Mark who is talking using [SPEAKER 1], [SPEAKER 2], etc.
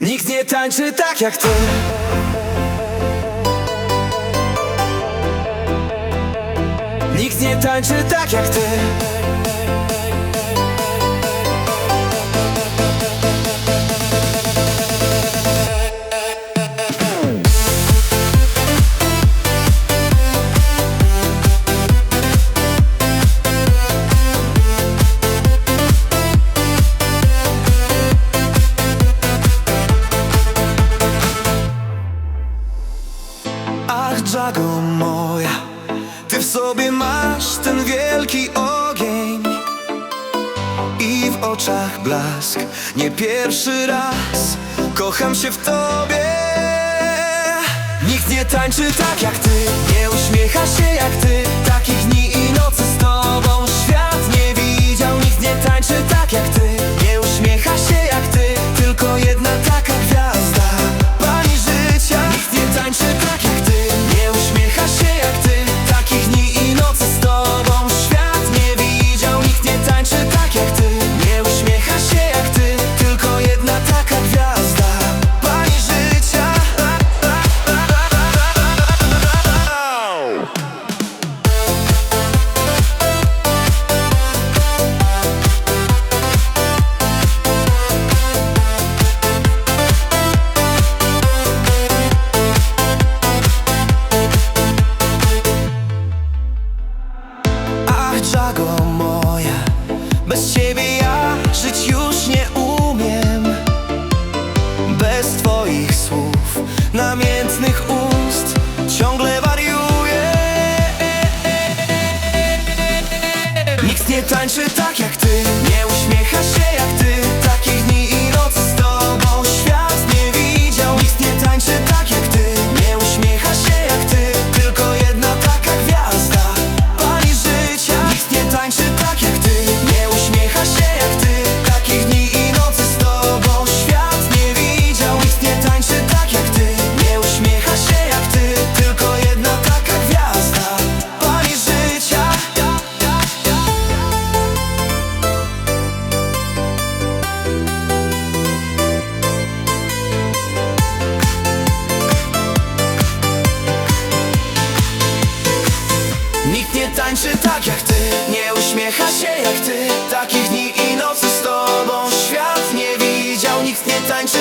[SPEAKER 1] Nikt nie tańczy tak jak ty. Nikt nie tańczy tak jak ty Ach, Jago moja Ty w sobie masz ten wielki ogień I w oczach blask. Nie pierwszy raz Kocham się w tobie. Nikt nie tańczy tak jak ty Nie uśmiecha się jak ty Jago moja Bez ciebie ja żyć już nie umiem. Bez twoich słów Namiętnych ust Ciągle wariuję. Nikt nie tańczy tak Nikt nie tańczy tak jak ty Nie uśmiecha się jak ty. Takich dni i nocy z tobą Świat nie widział Nikt nie tańczy